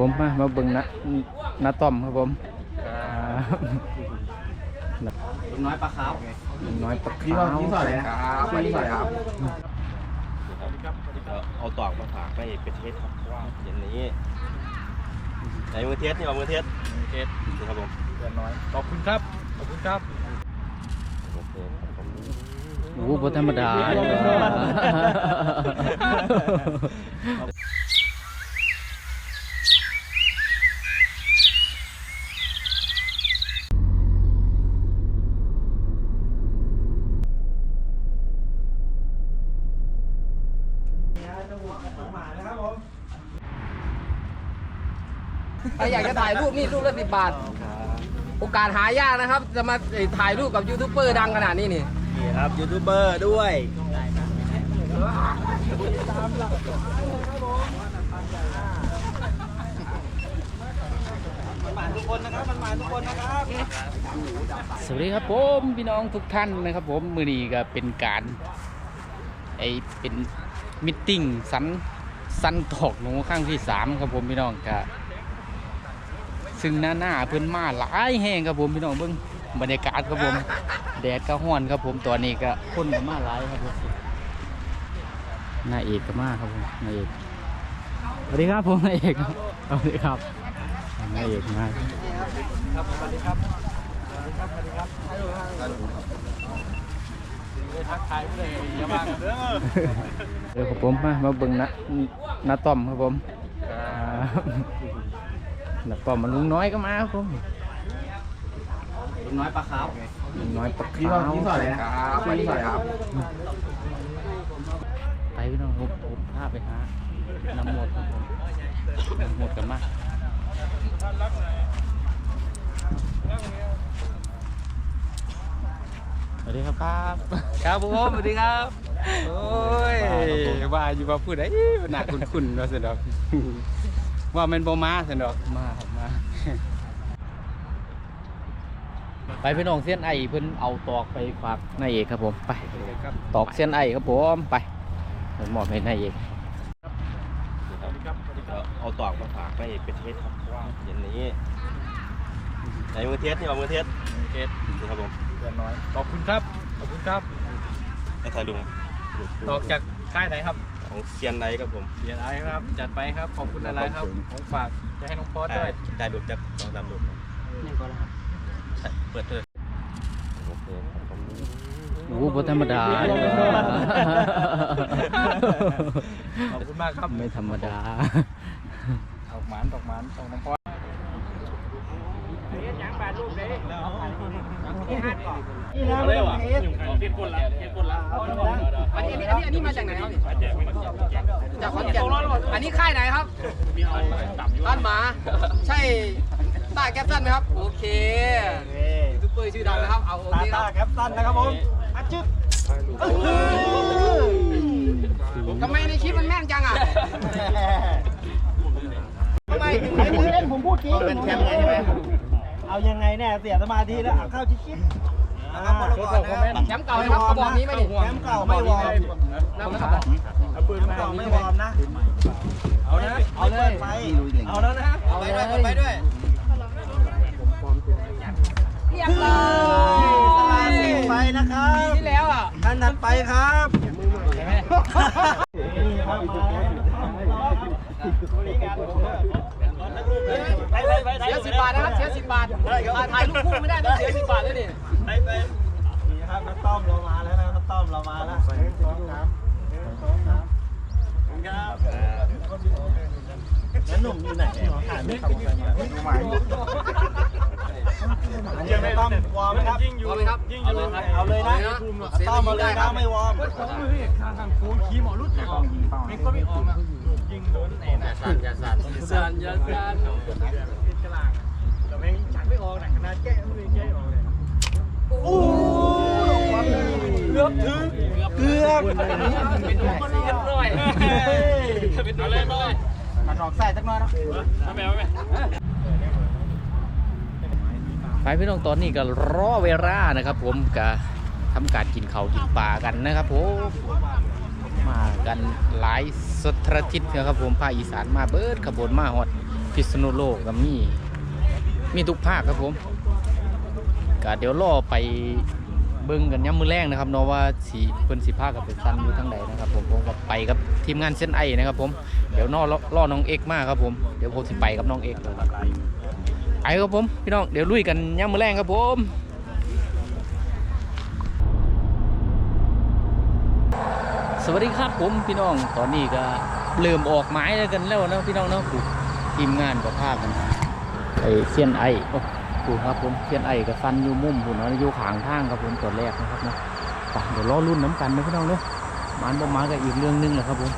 ผมมามาเบิ่งนะนาต้อมครับผมลุงน้อยปลาขาวลุงน้อยปลาพี่ขาวพี่สอนอะไรนะครับพี่สอนอะไรครับเอาตอกมาฝากไปเป็นเทสครับว่าอย่างนี้ไหนมือเทสนี่เอามือเทสเทสนี่ครับผมเดือนน้อยขอบคุณครับขอบคุณครับโอเคครับผมโอ้โหบ่ธรรมดาเลย ครอยากจะถ่ายรูปนี่รูปละสิบบาท โอกาสหายากนะครับ จะมาถ่ายรูปกับยูทูบเบอร์ดังขนาดนี้นี่นี่ครับยูทูบเบอร์ด้วยสวัสดีครับผมพี่น้องทุกท่านนะครับ ผมมื้อนี้ก็เป็นการไอเป็นมิทติ้งสันสันตอกหนูครั้งที่สามครับผมพี่น้องก็ ซึ่งหน้าหน้าเพิ่นมาหลายแห้งครับผมพี่น้องเบิ่งบรรยากาศครับผมแดดก็ร้อนครับผมตอนนี้ก็คนก็มาหลายครับผมนายเอกก็มาครับผมนายเอกสวัสดีครับผมนายเอกครับสวัสดีครับนายเอกมาทักทายเลยเยอะมาเด้อเดี๋ยวครับผมมามาเบิ่งนะนาต้อมครับผม นาต้อมมันลุงน้อยก็มาครับผมลุงน้อยปลาขาวลุงน้อยปลาพี่ขาวพี่สอนอะไรนะครับพี่สอนอะไรครับ ไปพี่น้องผมผมพาไปหาน้ำหมดครับผมน้ำหมดกันมาสวัสดีครับครับครับผมสวัสดีครับ โอ้ยว่าอยู่ว่าพูดไอ้หนักคุ้นๆว่าสิดอก ว่ามันบ่มาสิดอกมาครับมา ไปพี่น้องเส้นไอเพิ่นเอาตอกไปฝากนายเอกครับผมไปตอกเส้นไอครับผมไปเดี๋ยวมอบให้นายเอกเอาตอกมาฝากไปเป็นเทสครับว่าอย่างนี้ไหนมือเทสนี่เอามือเทสเทสนี่ครับผมเดือนน้อยขอบคุณครับขอบคุณครับให้ถ่ายดูออกจากค่ายไหนครับ ของเซียนไนท์ครับผมเดียนไอครับ จัดไปครับ ขอบคุณอะไรครับ ของฝากจะให้น้องพอสด้วยถ่ายดูจากสองสามรูปใช่เปิดเลยโอเคครับผมโอ้โหบ่ธรรมดาเลยว่ะขอบคุณมากครับ ไม่ธรรมดาดอกหมานดอกหมานของน้องพอ สอะไรวะเก็บคนละอันนี้อันนี้อันนี้มาจากไหนครับจากขอนแก่นอันนี้ค่ายไหนครับบ้านหมา ใช่ตาแก๊ปตันไหมครับ โอเคยูทูบเบอร์ชื่อดังนะครับ เอาโอเคครับตาแคปตันนะครับผมอัดจึ๊บทำไมในคลิปมันแม่นจังอะทำไมถึงไม่พูดเล่นผมพูดจริงเป็นแคมป์ไงใช่ไหม เอายังไงแน่เสียสมาธิแล้วเอาเข้าชิดๆนะครับบอลก่อนนะครับแชมป์เก่านะครับกระบอกนี้ไหมนี่แชมป์เก่าไม่วอร์มน้ำนะครับเอาปืนมาไม่วอร์มนะ เอานะเอาเลยเอาแล้วนะเอาไปด้วยไปด้วยเรียบร้อยตลาดสิงไปนะครับที่แล้วอะท่านถัดไปครับนี่ครั บเสียสิบบาทนะครับ เสียสิบบาทถ่ายรูปคู่ไม่ได้ต้องเสียสิบบาทด้วยนี่นี่ครับน้ำต้อมเรามาแล้วนะน้ำต้อมเรามาแล้วสองสามสองสามครับแล้วหนุ่มอยู่ไหนถ่ายไม่ขับใครมาดูหมายอันนี้ไม่ต้องวอร์มนะครับเอาเลยครับเอาเลยครับเอาเลยนะนะต้อมมาเลยนะไม่วอ ร์มสั่นอย่าสันสันยาสั่นแต่แม่งจัดไม่ออกนะขนาดแก้ไม่แก้ออกเลยโอ้ยเกือบถึงเกือบเป็นดูมันเรียบร้อยเป็นดูเรียบร้อยมาดอกใส่สักหน่อยนะไปพี่น้องตอนนี้ก็รอเวลานะครับ ผมก็ทำการกินเขากินปลากันนะครับผม มากันหลายสตรทิศนะครับผมภาคอีสานมาเบิดขบวนมาฮอดพิษณุโลกก็มีมีทุกภาคครับผมก็เดี๋ยวรอไปเบิ่งกันย้ำมือแรกนะครับเนาะว่าสีเพิ่นสีภาคกับเป็นซันอยู่ทางไหนนะครับผมผมก็ไปกับทีมงานเส้นไอนะครับผมเดี๋ยวนอล่อน้องเอกมากครับผมเดี๋ยวผมสิไปกับน้องเอกไอครับผมพี่น้องเดี๋ยวลุยกันย้ำมือแรกครับผม สวัสดีครับผมพี่น้องตอนนี้ก็เริ่มออกไม้แล้วกันแล้วนะพี่น้องเนาะกูทีมงานก็ภากันไอเซียนไอโอ้กูครับผมเซียนไอกับฟันอยู่มุมผมเนาะอยู่ขางทางครับผมตัวแรกนะครับเนาะเดี๋ยวรอรุ่นน้ำกันนะพี่น้องเนาะมันบ่มาก็อีกเรื่องหนึงแหละครับผม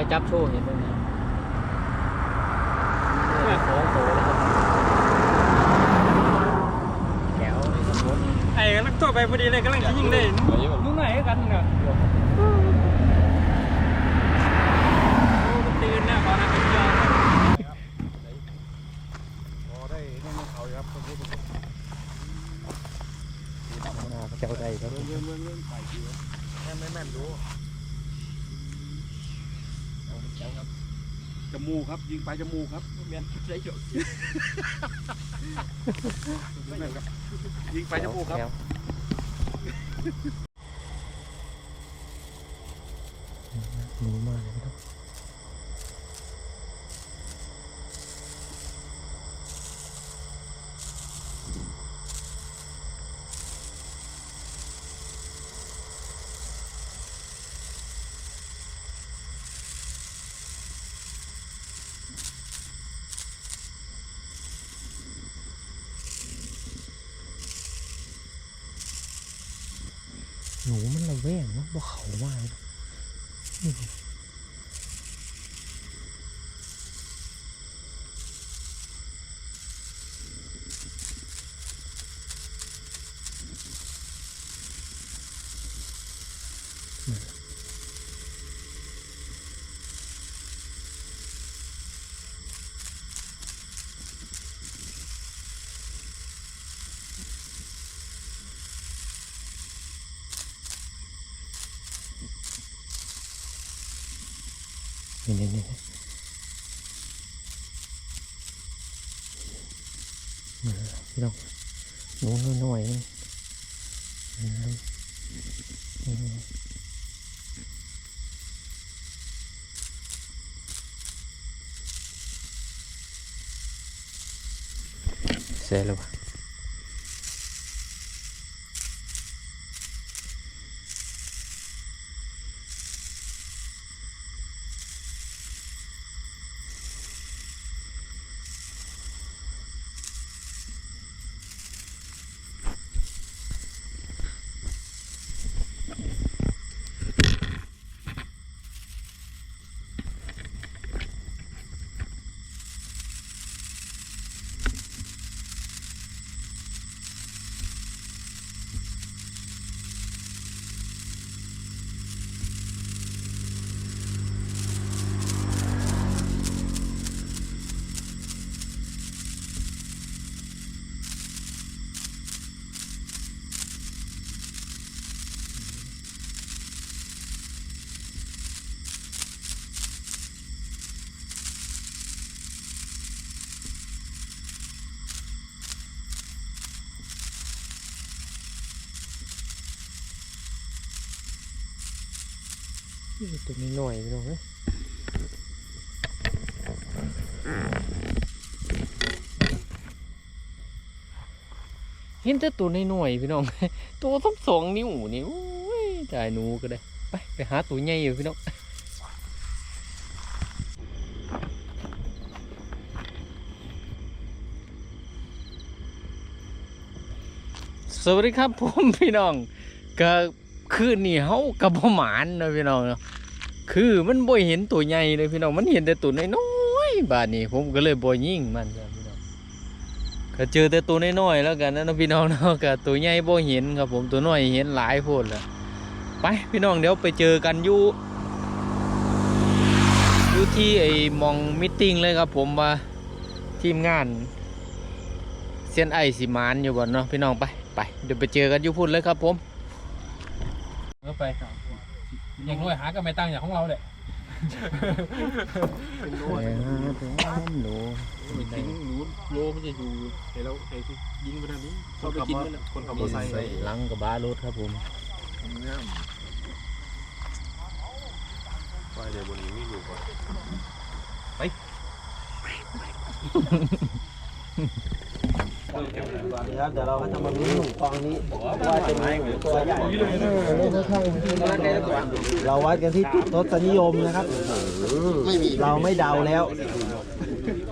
ไอจับโชว์เห็นไหมเนี่ยสองโตแล้วครับแก้วนี่สมมติ ไอ้กำลังตัวไปพอดีเลยกำลังจะยิงเลยมึงไหนกันเนี่ยตื่นนะขอนะเป็นยอด เจ้าใดครับ จ มูกครับ ยิงไปจมูกครับเมียนใช้หยดยิงไปจมูกครับแก้วหนูมากเลยครับ แว่งเนาะบ่เขาว่าเลย นี่นี่นี่พี่น้องหนูน้อยๆนี่อืมเสร็จแล้ว ตัวนี้หน่อยพี่น้องเอ้ยเห็นแต่ตัวน้อยพี่น้อง ตัวทั้งสองนิ้วนี่โอ้ยจ่ายหนูก็ได้ ไปไปหาตัวใหญ่อยู่พี่น้องสวัสดีครับผมพี่น้องก็ คือนี่เฮากับบ่หมานนะพี่น้องเนาะคือมันบ่เห็นตัวใหญ่เลยพี่น้องมันเห็นแต่ตัวน้อยๆบาดนี้ผมก็เลยบ่ยิงมันครับพี่น้องก็เจอแต่ตัวน้อยๆแล้วกันนะพี่น้องเนาะก็ตัวใหญ่บ่เห็นครับผมตัวน้อยเห็นหลายโพดแล้วไปพี่น้องเดี๋ยวไปเจอกันอยู่อยู่ที่ไอ้มองมิทติ้งเลยครับผมว่าทีมงานเซียนไอสิมานอยู่ก่อนเนาะพี่น้องไปไปเดี๋ยวไปเจอกันอยู่พุ่นเลยครับผม ไปอย่างน้อยหาก็ไม่ตั้งอย่างของเราเลยหนูไม่ทิ้งหนูโลมันจะอยู่เห็นแล้วไอ้ที่ยิงไปทางนี้เขาไปกินมันคนขับมอเตอร์ไซค์ลังกับบารถครับผมไปเดี๋ยวบนนี้มีอยู่ก่อนไป ครับเดี๋ยวเราก็จะมาลุ้นหนูกองนี้ว่าจะมีหนูตัวใหญ่เราวัดกันที่รสนิยมนะครับเราไม่เดาแล้ว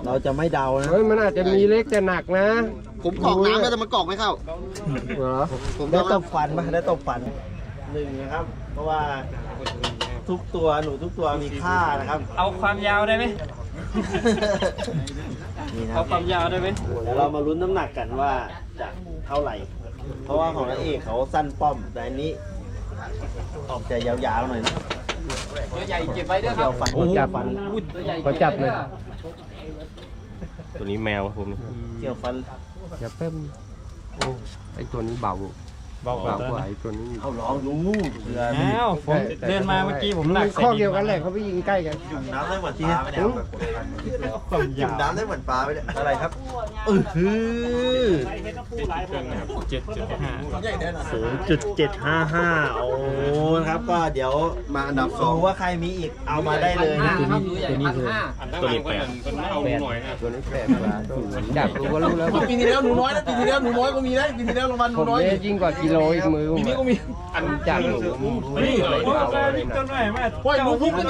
เราจะไม่เดานะเฮ้ยมันอาจจะมีเล็กแต่หนักนะ ผมกรอกน้ำแล้วแต่มันกรอกไม่เข้าเหรอผมได้ทำตบฟันปะได้ตบฟันหนึ่งนะครับ เพราะว่าทุกตัวหนูทุกตัวมีค่านะครับ เอาความยาวได้ไหม นี่นะคเอารับความยาวได้ไหมเดี๋ยวเรามาลุ้นน้ำหนักกันว่าจะเท่าไหร่ เพราะว่าของนายเอกเขาสั้นป้อม แต่อันนี้ ออกจะยาวๆหน่อยนะตัวใหญ่เก็บไว้ด้วยคเกี่รัยบวฟันจับฟันตัวใหญ่ขอจับเลยตัวนี้แมวครับผมนี่เกี่ยวฟันอย่าเพิ่มโอ้ไอตัวนี้เบา เบากว่าไอตัวนี้เอาลองดูเผื่อแล้วผมเดินมาเมื่อกี้ผมหนักข้อเดียวกันแหละเขาไปยิงใกล้กันน้ำได้เหมือนปลาไปแล้วจุ่มน้ำได้เหมือนปลาไปแล้วอะไรครับเออคือเจ็ดเจ็ดห้าศูนย์จุดเจ็ดห้าห้าโอ้นะครับก็เดี๋ยวมาอันดับสดูองว่าใครมีอีกเอามาได้เลยห้านะครับตัวใหญ่พันห้าตัวนี้แปดจับดูก็รู้แล้วปีที่แล้วหนูน้อยนะปีที่แล้วหนูน้อยก็มีนะปีที่แล้วรางวัลหนูผมน้อยเนี่ยยิ่งกว่ากิโลอีกมือปีนี้ก็มีอันจับหนูนี่ต้นไม้มาว่าหนูพุกนี่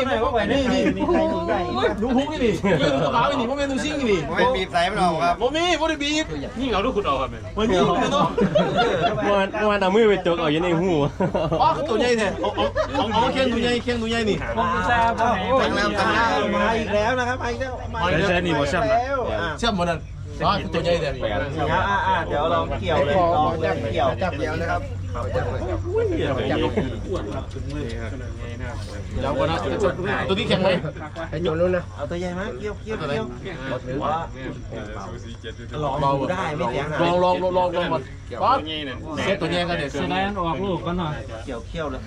นี่นี่มีใครหนูใหญ่อีกไหมหนูพุกนี่นี่เรื่องกระเป๋านี่ผมเป็นหนูซิ่งนี่ไม่มีไซส์ไม่เอาครับผมมีผมได้บีบนี่เราดูขุดออกครับมันมีเลยเนาะเมื่อวานเมื่อวานเอามือไปจกเอาอยู่ในหูอ๋อตัวใหญ่แท้เอาเอาเอาเอาเคียงตัวใหญ่เคียงตัวใหญ่นี่ผมทราบว่าตั้งน้ำตั้งน้ำมาอีกแล้วนะครับมาอีกแล้วมาอีกแล้วนี่บ่ช่ำนะแล้วอะเชื่อมหมดนั่น อ๋อตัวใหญ่แท้แปดนี่ครับอะอะเดี๋ยวลองเกี่ยวเลยลองจับเกี่ยวจับเกี่ยวนะครับแล้วก็นะตัวนี้แข็งไหมไอตัวนู้นนะเอาตัวใหญ่มาเกี่ยวเกี่ยวเกี่ยวหรือว่าลองดูได้ไม่เสียหายลองลองลองลองลองมันป๊อปเซตตัวใหญ่กันเดี๋ยวเซตออกลูกกันหน่อยเกี่ยวเขี้ยวเลย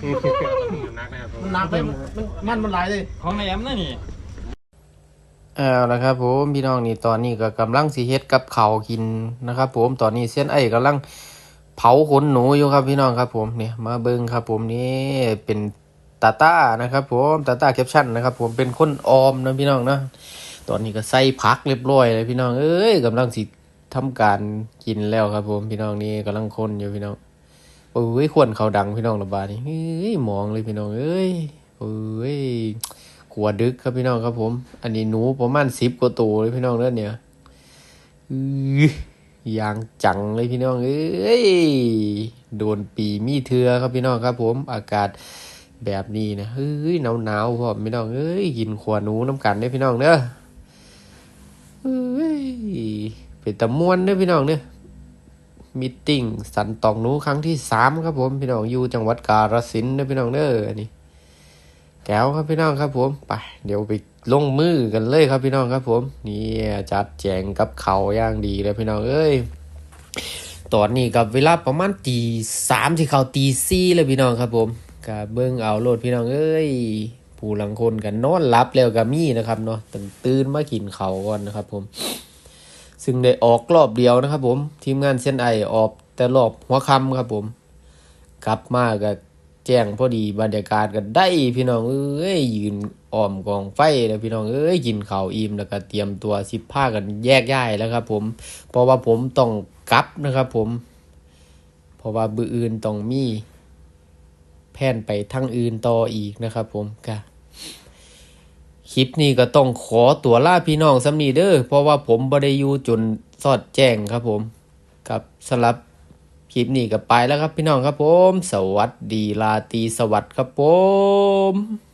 มันหนักไปมันมันมันหลายเลยของในแอมนั่นนี่ เอาละครับผมพี่น้องนี่ตอนนี้ก็กำลังสิเฮ็ดกับเขากินนะครับ ผมตอนนี้เส้นไอ้กำลังเผาขนหนูอยู่ครับพี่น้องครับ ผมเนี่ยมาเบิ่งครับ ผมนี่เป็นตาต้านะครับผมตาต้าแคปชั่นนะครับ ผมเป็นคนออมนะพี่น้องนะตอนนี้ก็ใส่ผักเรียบร้อยเลยพี่น้องเอ้ยกำลังสิทำการกินแล้วครับ ผมพี่น้องนี่กำลังคนอยู่พี่น้องโอ้ยควรเขาดังพี่น้องระบาดนี่เฮ้ยมองเลยพี่น้องเอ้ยโอ้ย ขวดึกครับพี่น้องครับผม อันนี้หนูประมาณสิบกว่าตัวเลยพี่น้องเด้อเนี่ยอย่างจังเลยพี่น้องเอ้ยโดนปีมีเถือครับพี่น้องครับ ผม อากาศแบบนี้นะเฮ้ยหนาวหนาวพร้อพี่น้องเอ้ยกินขวหนูน้ำกันได้พี่น้องเด้อเฮ้ยเป็นตะมวนเด้อพี่น้องเด้อมิทติ้งสันตองหนูครั้งที่สามครับผมพี่น้องอยู่จังหวัดกาฬสินธุ์เด้อพี่น้องเด้ออันนี้ แก้วครับพี่น้องครับผมไปเดี๋ยวไปลงมือกันเลยครับพี่น้องครับผมนี่จัดแจงกับเขาอย่างดีเลยพี่น้องเอ้ยตอนนี้กับเวลาประมาณตีสามที่เขาตีสี่เลยพี่น้องครับผมกับเบิ้งเอาโลดพี่น้องเอ้ยผู้หลังคนกันนอนหลับแล้วกับมี่นะครับเนาะตื่นตื่นมากินเขาก่อนนะครับผม ซึ่งได้ออกรอบเดียวนะครับผมทีมงานเส้นไอออกแต่รอบหัวค่ำครับผม กลับมาก็ แจ้งพอดีบรรยากาศก็ได้ พี่น้องเอ้ยยืนอ้อมกองไฟแล้วพี่น้องเอ้ยกินข้าวอิ่มแล้วก็เตรียมตัวสิบผ้ากันแยกย้ายแล้วครับ ผมเพราะว่าผมต้องกลับนะครับ ผม เพราะว่าบืออื่นต้องมีแผนไปทางอื่นต่ออีกนะครับ ผมก็คลิปนี้ก็ต้องขอตัวลาพี่น้องสำนีเด้อเพราะว่าผมบ่ได้อยู่จนสอดแจ้งครับ ผม กับสำรับ คลิปนี้ก็ไปแล้วครับพี่น้องครับผม สวัสดีลาตีสวัสดีครับผม